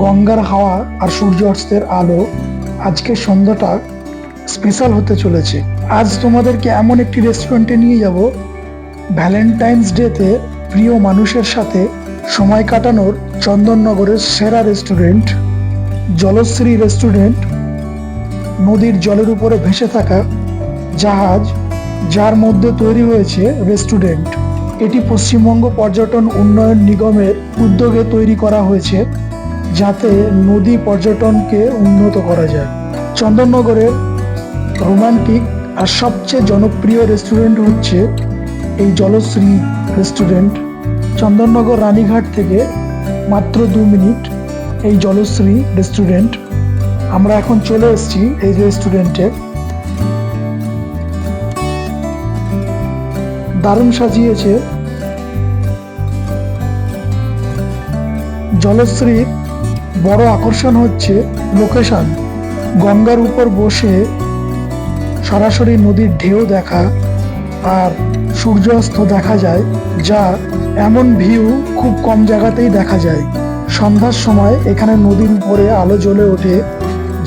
গঙ্গার হাওয়া আর সূর্য অস্তের আলো আজকের সন্ধ্যাটা স্পেশাল হতে চলেছে। আজ তোমাদেরকে এমন একটি রেস্টুরেন্টে নিয়ে যাব ভ্যালেন্টাইন্স ডেতে প্রিয় মানুষের সাথে সময় কাটানোর চন্দননগরের সেরা রেস্টুরেন্ট জলশ্রী রেস্টুরেন্ট নদীর জলের উপরে ভেসে থাকা জাহাজ, যার মধ্যে তৈরি হয়েছে রেস্টুরেন্ট এটি পশ্চিমবঙ্গ পর্যটন উন্নয়ন নিগমের উদ্যোগে তৈরি করা হয়েছে। যাতে নদী পর্যটনকে উন্নত করা যায়। চন্দননগরের রোমান্টিক আর সবচেয়ে জনপ্রিয় রেস্টুরেন্ট হচ্ছে এই জলশ্রী রেস্টুরেন্ট। চন্দননগর রানীঘাট থেকে মাত্র দু মিনিট এই জলশ্রী রেস্টুরেন্ট। আমরা এখন চলে এসেছি এই রেস্টুরেন্টে। দারুণ সাজিয়েছে। জলশ্রীর বড় আকর্ষণ হচ্ছে লোকেশন। গঙ্গার উপর বসে সরাসরি নদীর ঢেউ দেখা আর সূর্যাস্ত দেখা যায়, যা এমন ভিউ খুব কম জায়গাতেই দেখা যায়। সন্ধ্যার সময় এখানে নদীর উপরে আলো জ্বলে ওঠে,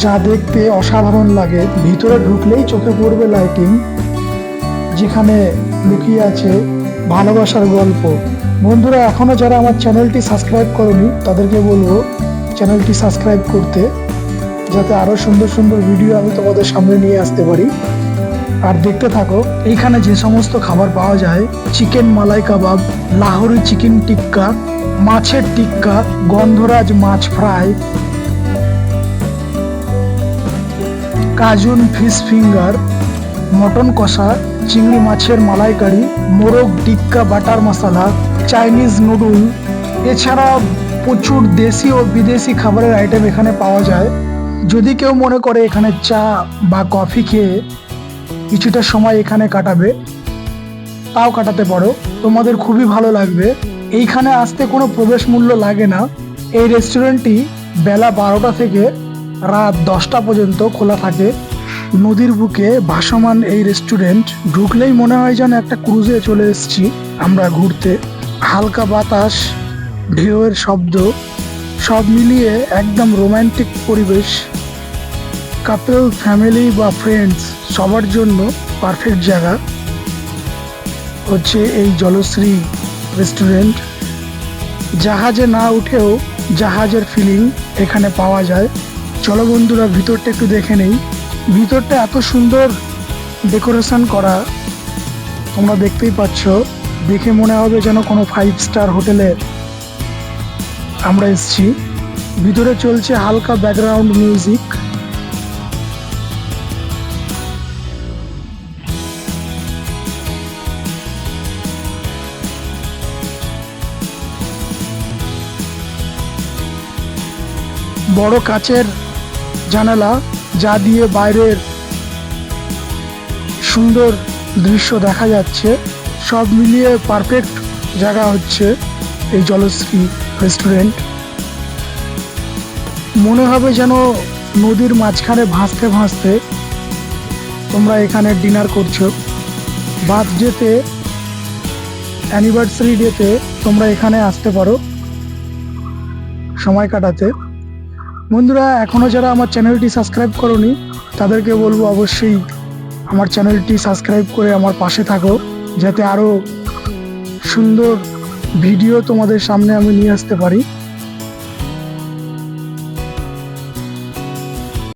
যা দেখতে অসাধারণ লাগে। ভিতরে ঢুকলেই চোখে পড়বে লাইটিং যেখানে লুকিয়ে আছে ভালোবাসার গল্প। বন্ধুরা, এখনও যারা আমার চ্যানেলটি সাবস্ক্রাইব করনি, তাদেরকে বলব চ্যানেলটি সাবস্ক্রাইব করতে, যাতে আরও সুন্দর সুন্দর ভিডিও আমি তোমাদের সামনে নিয়ে আসতে পারি। আর দেখতে থাকো, এইখানে যে সমস্ত খাবার পাওয়া যায়, চিকেন মালাই কাবাব, লাহোরি চিকেন টিক্কা, মাছের টিক্কা, গন্ধরাজ মাছ fry, Cajun fish finger, mutton কষা, চিংড়ি মাছের মালাইকারি, মোরগ tikka butter masala, Chinese noodle, এছাড়া প্রচুর দেশি ও বিদেশি খাবারের আইটেম এখানে পাওয়া যায়। যদি কেউ মনে করে এখানে চা বা কফি খেয়ে কিছুটা সময় এখানে কাটাবে, তাও কাটাতে পারো। তোমাদের খুবই ভালো লাগবে। এইখানে আসতে কোনো প্রবেশ মূল্য লাগে না। এই রেস্টুরেন্টটি বেলা বারোটা থেকে রাত দশটা পর্যন্ত খোলা থাকে। নদীর বুকে ভাসমান এই রেস্টুরেন্ট ঢুকলেই মনে হয় যেন একটা ক্রুজে চলে এসেছি আমরা ঘুরতে। হালকা বাতাস ঢেউয়ের শব্দ, সব মিলিয়ে একদম রোমান্টিক পরিবেশ। কাপল ফ্যামিলি বা ফ্রেন্ডস সবার জন্য পারফেক্ট জায়গা। হচ্ছে এই জলশ্রী রেস্টুরেন্ট জাহাজে না উঠেও জাহাজের ফিলিং এখানে পাওয়া যায়। চলো বন্ধুরা, ভিতরটা একটু দেখে নেই। ভিতরটা এত সুন্দর ডেকোরেশন করা। তোমরা দেখতেই পাচ্ছ, দেখে মনে হবে যেন কোনো ফাইভ স্টার হোটেলে আমরা এসেছি। ভিতরে চলছে হালকা ব্যাকগ্রাউন্ড মিউজিক বড় কাচের জানালা যা দিয়ে বাইরের সুন্দর দৃশ্য দেখা যাচ্ছে। সব মিলিয়ে পারফেক্ট জায়গা হচ্ছে এই জলশ্রী। রেস্টুরেন্ট মনে হবে যেন নদীর মাঝখানে ভাসতে ভাসতে তোমরা এখানে ডিনার করছ। বার্থডেতে অ্যানিভার্সারি ডেতে তোমরা এখানে আসতে পারো। সময় কাটাতে। বন্ধুরা এখনও যারা আমার চ্যানেলটি সাবস্ক্রাইব করনি, তাদেরকে বলব অবশ্যই আমার চ্যানেলটি সাবস্ক্রাইব করে আমার পাশে থাকো, যাতে আরও সুন্দর ভিডিও তোমাদের সামনে আমি নিয়ে আসতে পারি।